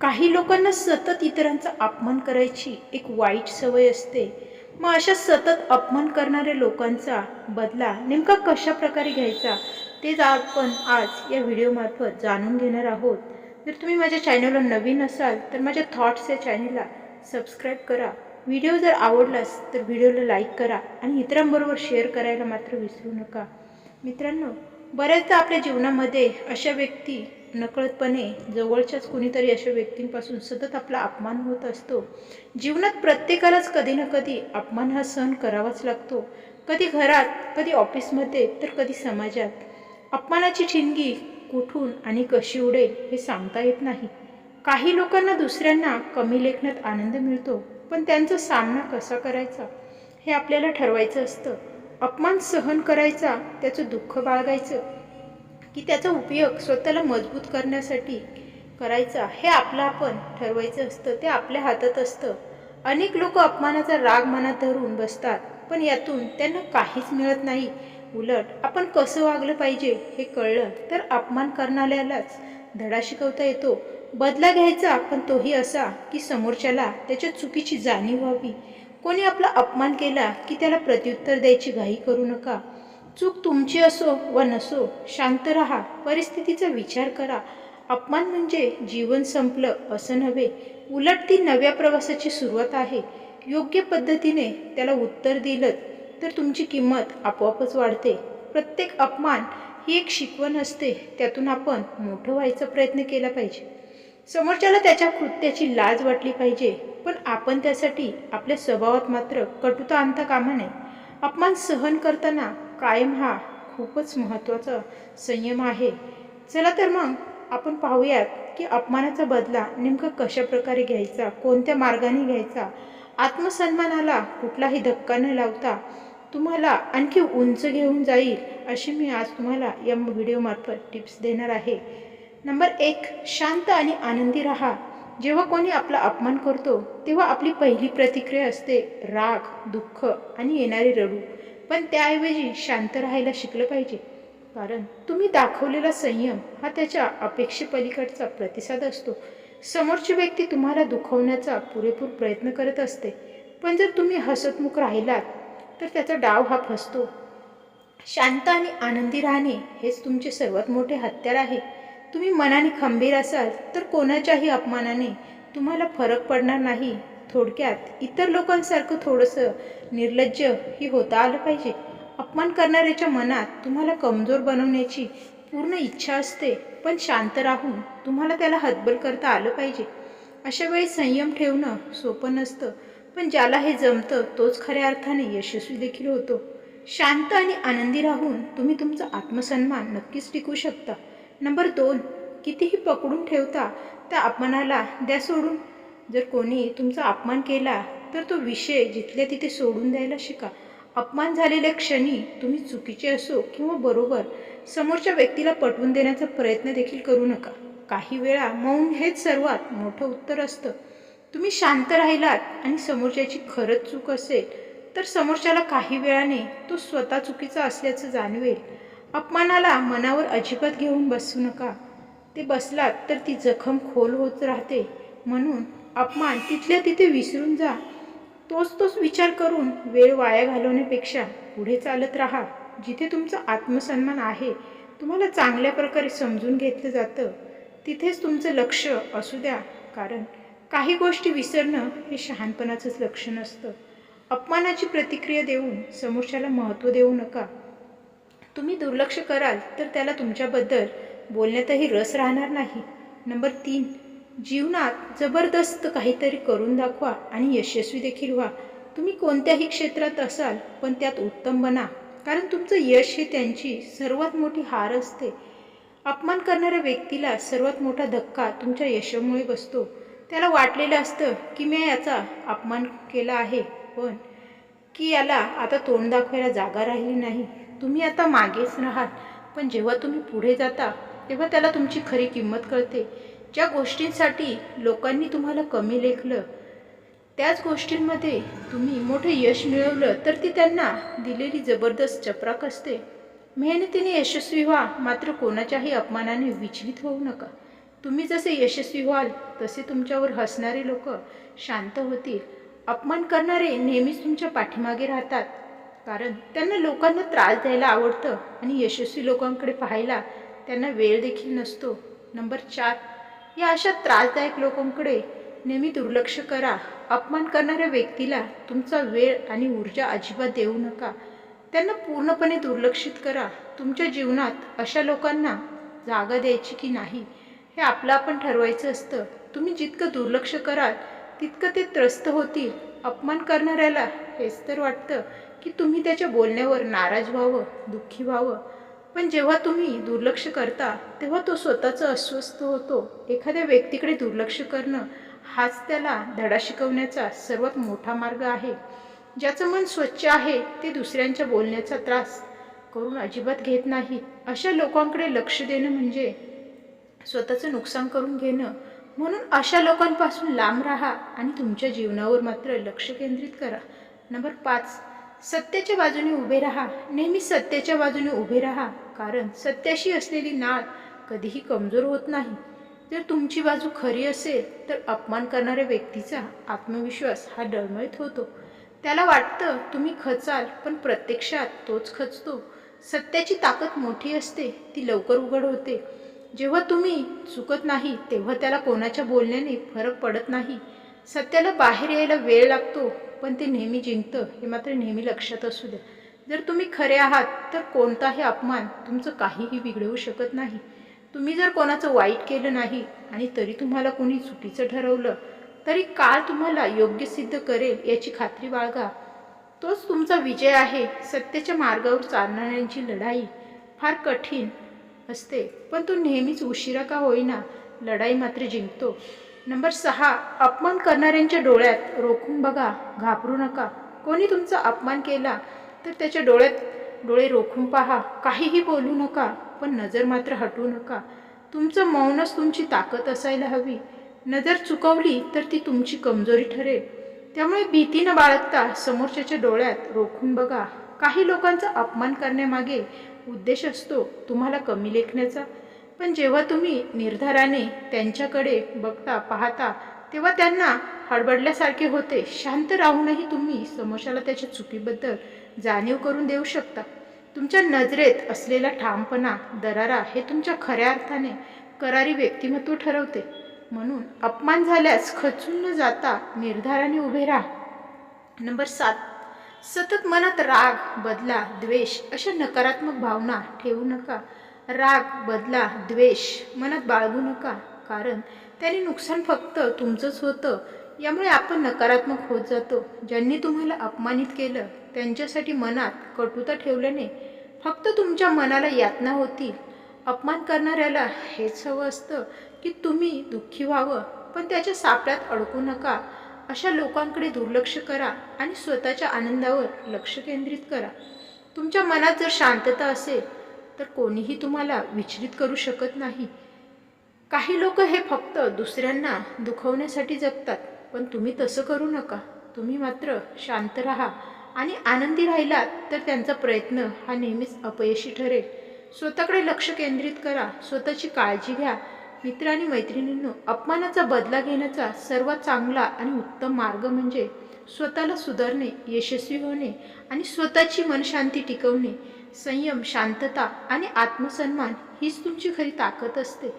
काही लोकांना सतत इतरांचा अपमान करायची एक वाईट सवय असते. मग अशा सतत अपमान करणाऱ्या लोकांचा बदला नेमका कशा प्रकारे घ्यायचा तेच आपण आज या व्हिडिओमार्फत जाणून घेणार आहोत. जर तुम्ही माझ्या चॅनलला नवीन असाल तर माझ्या थॉट्स या चॅनलला सबस्क्राईब करा. व्हिडिओ जर आवडलास तर व्हिडिओला लाईक करा आणि इतरांबरोबर शेअर करायला मात्र विसरू नका. मित्रांनो बऱ्याचदा आपल्या जीवनामध्ये अशा व्यक्ती नकळतपणे जवळच्याच कुणीतरी अशा व्यक्तींपासून सतत आपला अपमान होत असतो. जीवनात प्रत्येकालाच कधी ना कधी अपमान हा सहन करावाच लागतो. कधी घरात कधी ऑफिसमध्ये तर कधी समाजात. अपमानाची ठिणगी कुठून आणि कशी उडेल हे सांगता येत नाही. काही लोकांना दुसऱ्यांना कमी लेखण्यात आनंद मिळतो पण त्यांचा सामना कसा करायचा हे आपल्याला ठरवायचं असतं. अपमान सहन करायचा त्याचं दुःख बाळगायचं की त्याचा उपयोग स्वतःला मजबूत करण्यासाठी करायचा हे आपलं आपण ठरवायचं असतं ते आपल्या हातात असतं. अनेक लोक अपमानाचा राग मनात धरून बसतात पण यातून त्यांना काहीच मिळत नाही. उलट आपण कसं वागलं पाहिजे हे कळलं तर अपमान करणाऱ्यालाच धडा शिकवता येतो. बदला घ्यायचा पण तोही असा की समोरच्याला त्याच्या चुकीची जाणीव व्हावी. कोणी आपला अपमान केला की त्याला प्रत्युत्तर द्यायची घाई करू नका. चूक तुमची असो व नसो शांत राहा परिस्थितीचा विचार करा. अपमान म्हणजे जीवन संपलं असं नव्हे उलट ती नव्या प्रवासाची सुरुवात आहे. योग्य पद्धतीने त्याला उत्तर दिलं तर तुमची किंमत आपोआपच वाढते. प्रत्येक अपमान ही एक शिकवण असते त्यातून आपण मोठं व्हायचा प्रयत्न केला पाहिजे. समोरच्याला त्याच्या कृत्याची लाज वाटली पाहिजे पण आपण त्यासाठी आपल्या स्वभावात मात्र कटुता आणता कामा नये. अपमान सहन करताना कायम हा खूपच महत्त्वाचा संयम आहे. चला तर मग आपण पाहूयात की अपमानाचा बदला नेमका कशा प्रकारे घ्यायचा कोणत्या मार्गाने घ्यायचा? आत्मसन्मानाला कुठलाही धक्का न लावता तुम्हाला आणखी उंच घेऊन जाईल अशी मी आज तुम्हाला या व्हिडिओमार्फत टिप्स देणार आहे. नंबर एक शांत आणि आनंदी राहा. जेव्हा कोणी आपला अपमान करतो तेव्हा आपली पहिली प्रतिक्रिया असते राग दुःख आणि येणारे रडू. पण त्याऐवजी शांत राहायला शिकलं पाहिजे. कारण तुम्ही दाखवलेला संयम हा त्याच्या अपेक्षेपलीकडचा प्रतिसाद असतो. समोरची व्यक्ती तुम्हाला दुखवण्याचा पुरेपूर प्रयत्न करत असते. पण जर तुम्ही हसतमुख राहिलात तर त्याचा डाव हा फसतो. शांत आणि आनंदी राहणे हेच तुमचे सर्वात मोठे हत्यार आहे. तुम्ही मनाने खंबीर असाल तर कोणाच्याही अपमानाने तुम्हाला फरक पडणार नाही. थोडक्यात इतर लोकांसारखं थोडंसं निर्लज्ज ही होता आलं पाहिजे. अपमान करणाऱ्याच्या मनात तुम्हाला कमजोर बनवण्याची पूर्ण इच्छा असते पण शांत राहून तुम्हाला त्याला हतबल करता आलं पाहिजे. अशा वेळी संयम ठेवणं सोपं नसतं पण ज्याला हे जमतं तोच खऱ्या अर्थाने यशस्वी देखील होतो. शांत आणि आनंदी राहून तुम्ही तुमचा आत्मसन्मान नक्कीच टिकू शकता. नंबर दोन कितीही पकडून ठेवता त्या अपमानाला द्या सोडून. जर कोणी तुमचा अपमान केला तर तो विषय जिथल्या तिथे सोडून द्यायला शिका. अपमान झालेल्या क्षणी तुम्ही चुकीचे असो किंवा बरोबर समोरच्या व्यक्तीला पटवून देण्याचा प्रयत्न देखील करू नका. काही वेळा मौन हेच सर्वात मोठं उत्तर असतं. तुम्ही शांत राहिलात आणि समोरच्याची खरंच चूक असेल तर समोरच्याला काही वेळाने तो स्वतः चुकीचा असल्याचं जाणवेल. अपमानाला मनावर अजिबात घेऊन बसू नका. ते बसलात तर ती जखम खोल होत राहते. म्हणून अपमान तिथल्या तिथे विसरून जा. तोच तोच विचार करून वेळ वाया घालवण्यापेक्षा पुढे चालत राहा. जिथे तुमचा आत्मसन्मान आहे तुम्हाला चांगल्या प्रकारे समजून घेतलं जातं. तिथेच तुमचं लक्ष असू द्या. कारण काही गोष्टी विसरणं हे शहाणपणाचंच लक्षण असतं. अपमानाची प्रतिक्रिया देऊन समोरच्याला महत्त्व देऊ नका. तुम्ही दुर्लक्ष कराल तर त्याला तुमच्याबद्दल बोलण्यातही रस राहणार नाही. नंबर तीन जीवनात जबरदस्त काहीतरी करून दाखवा आणि यशस्वी देखील व्हा. तुम्ही कोणत्याही क्षेत्रात असाल पण त्यात उत्तम बना कारण तुमचं यश हे त्यांची सर्वात मोठी हार असते. अपमान करणाऱ्या व्यक्तीला सर्वात मोठा धक्का तुमच्या यशामुळे बसतो. त्याला वाटलेलं असतं की मी याचा अपमान केला आहे पण की याला आता तोंड दाखवायला जागा राहिली नाही. तुम्ही आता मागेच राहाल पण जेव्हा तुम्ही पुढे जाता तेव्हा त्याला तुमची खरी किंमत कळते. ज्या गोष्टींसाठी लोकांनी तुम्हाला कमी लेखलं त्याच गोष्टींमध्ये तुम्ही मोठं यश मिळवलं तर ती त्यांना दिलेली जबरदस्त चपराक असते. मेहनतीने यशस्वी व्हा मात्र कोणाच्याही अपमानाने विचलित होऊ नका. तुम्ही जसे यशस्वी व्हाल तसे तुमच्यावर हसणारे लोक शांत होतील. अपमान करणारे नेहमीच तुमच्या पाठीमागे राहतात कारण त्यांना लोकांना त्रास द्यायला आवडतं आणि यशस्वी लोकांकडे पाहायला त्यांना वेळ देखील नसतो. नंबर चार या अशा त्रासदायक लोकांकडे नेहमी दुर्लक्ष करा. अपमान करणाऱ्या व्यक्तीला तुमचा वेळ आणि ऊर्जा अजिबात देऊ नका. त्यांना पूर्णपणे दुर्लक्षित करा. तुमच्या जीवनात अशा लोकांना जागा द्यायची की नाही हे आपलं आपण ठरवायचं असतं. तुम्ही जितकं दुर्लक्ष कराल तितकं ते त्रस्त होतील. अपमान करणाऱ्याला हेच तर वाटतं की तुम्ही त्याच्या बोलण्यावर नाराज व्हावं दुःखी व्हावं. पण जेव्हा तुम्ही दुर्लक्ष करता तेव्हा तो स्वतःचं अस्वस्थ होतो. एखाद्या व्यक्तीकडे दुर्लक्ष करणं हाच त्याला धडा शिकवण्याचा सर्वात मोठा मार्ग आहे. ज्याचं मन स्वच्छ आहे ते दुसऱ्यांच्या बोलण्याचा त्रास करून अजिबात घेत नाहीत अशा लोकांकडे लक्ष देणं म्हणजे स्वतःचं नुकसान करून घेणं. म्हणून अशा लोकांपासून लांब राहा आणि तुमच्या जीवनावर मात्र लक्ष केंद्रित करा. नंबर पाच सत्याच्या बाजूने उभे राहा. नेहमी सत्याच्या बाजूने उभे राहा. कारण सत्याशी असलेली नाळ कधीही कमजोर होत नाही. जर तुमची बाजू खरी असेल तर अपमान करणाऱ्या व्यक्तीचा आत्मविश्वास हा डळमळीत होतो. त्याला वाटतं तुम्ही खचाल पण प्रत्यक्षात तोच खचतो. सत्याची ताकद मोठी असते ती लवकर उघड होते. जेव्हा तुम्ही चुकत नाही तेव्हा त्याला कोणाच्या बोलण्याने फरक पडत नाही. सत्याला बाहेर यायला वेळ लागतो. पण ते नेहमी जिंकतं हे मात्र नेहमी लक्षात असू द्या. जर तुम्ही खरे आहात तर कोणताही अपमान तुमचं काहीही बिघडवू शकत नाही. तुम्ही जर कोणाचं वाईट केलं नाही आणि तरी तुम्हाला कोणी चुकीचं ठरवलं तरी काळ तुम्हाला योग्य सिद्ध करेल याची खात्री बाळगा. तोच तुमचा विजय आहे सत्याच्या मार्गावर चालणाऱ्यांची लढाई. फार कठीण असते पण तो नेहमीच उशिरा का होईना लढाई मात्र जिंकतो. नंबर सहा अपमान करणाऱ्यांच्या डोळ्यात रोखून बघा घाबरू नका. कोणी तुमचा अपमान केला तर त्याच्या डोळ्यात डोळे रोखून पहा. काहीही बोलू नका पण नजर मात्र हटवू नका. तुमचं मौनच तुमची ताकद असायला हवी. नजर चुकवली तर ती तुमची कमजोरी ठरेल. त्यामुळे भीती न बाळगता समोरच्याच्या डोळ्यात रोखून बघा. काही लोकांचा अपमान करण्यामागे उद्देश असतो तुम्हाला कमी लेखण्याचा. पण जेव्हा तुम्ही निर्धाराने त्यांच्याकडे बघता पाहता तेव्हा त्यांना हडबडल्यासारखे होते. शांत राहूनही तुम्ही समोरच्याला त्याच्या चुकीबद्दल जाणीव करून देऊ शकता. तुमच्या नजरेत असलेला ठामपणा दरारा हे तुमच्या खऱ्या अर्थाने करारी व्यक्तिमत्व ठरवते. म्हणून अपमान झाल्यास खचून न जाता निर्धाराने उभे राहा. नंबर सात. सतत मनात राग बदला द्वेष अशा नकारात्मक भावना ठेवू नका. राग बदला द्वेष मनात बाळगू नका. कारण त्याने नुकसान फक्त तुमचंच होतं. यामुळे आपण नकारात्मक होत जातो. ज्यांनी तुम्हाला अपमानित केलं त्यांच्यासाठी मनात कटुता ठेवल्याने फक्त तुमच्या मनाला यातना होतील. अपमान करणाऱ्याला हेच हवं असतं की तुम्ही दुःखी व्हावं पण त्याच्या सापळ्यात अडकू नका. अशा लोकांकडे दुर्लक्ष करा आणि स्वतःच्या आनंदावर लक्ष केंद्रित करा. तुमच्या मनात जर शांतता असेल तर कोणीही तुम्हाला विचलित करू शकत नाही. काही लोक हे फक्त दुसऱ्यांना दुखवण्यासाठी जगतात पण तुम्ही तसं करू नका. तुम्ही मात्र शांत राहा आणि आनंदी राहिलात तर त्यांचा प्रयत्न हा नेहमीच अपयशी ठरेल. स्वतःकडे लक्ष केंद्रित करा स्वतःची काळजी घ्या. मित्र आणि मैत्रिणींनो अपमानाचा बदला घेण्याचा सर्वात चांगला आणि उत्तम मार्ग म्हणजे स्वतःला सुधारणे यशस्वी होणे आणि स्वतःची मनशांती टिकवणे. संयम शांतता आणि आत्मसन्मान हीच तुमची खरी ताकद असते.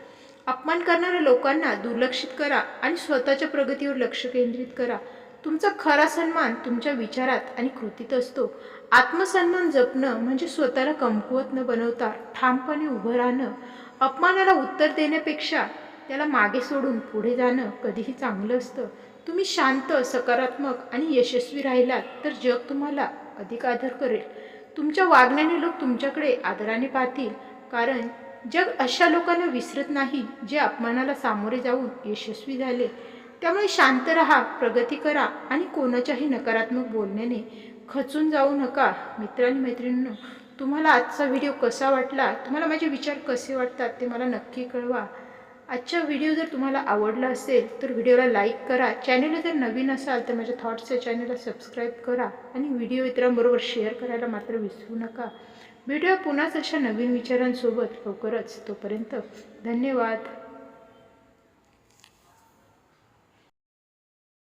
अपमान करणाऱ्या लोकांना दुर्लक्षित करा आणि स्वतःच्या प्रगतीवर लक्ष केंद्रित करा. तुमचा खरा सन्मान तुमच्या विचारात आणि कृतीत असतो. आत्मसन्मान जपणं म्हणजे स्वतःला कमकुवत न बनवता ठामपणे उभं राहणं. अपमानाला उत्तर देण्यापेक्षा त्याला मागे सोडून पुढे जाणं कधीही चांगलं असतं. तुम्ही शांत सकारात्मक आणि यशस्वी राहिलात तर जग तुम्हाला अधिक आदर करेल. तुमच्या वागण्याने लोक तुमच्याकडे आदराने पाहतील. कारण जग अशा लोकांना विसरत नाही जे अपमानाला सामोरे जाऊन यशस्वी झाले. त्यामुळे शांत राहा प्रगती करा आणि कोणाच्याही नकारात्मक बोलण्याने खचून जाऊ नका. मित्र आणि मैत्रिणींनो तुम्हाला आजचा व्हिडिओ कसा वाटला? तुम्हाला माझे विचार कसे वाटतात ते मला नक्की कळवा. आजचा व्हिडिओ जर तुम्हाला आवडला असेल तर व्हिडिओला लाईक करा. चॅनलला जर नवीन असाल तर माझ्या थॉट्सच्या चॅनलला सबस्क्राईब करा आणि व्हिडिओ इतरांबरोबर शेअर करायला मात्र विसरू नका. व्हिडिओ पुन्हाच अशा नवीन विचारांसोबत लवकरच. तोपर्यंत धन्यवाद.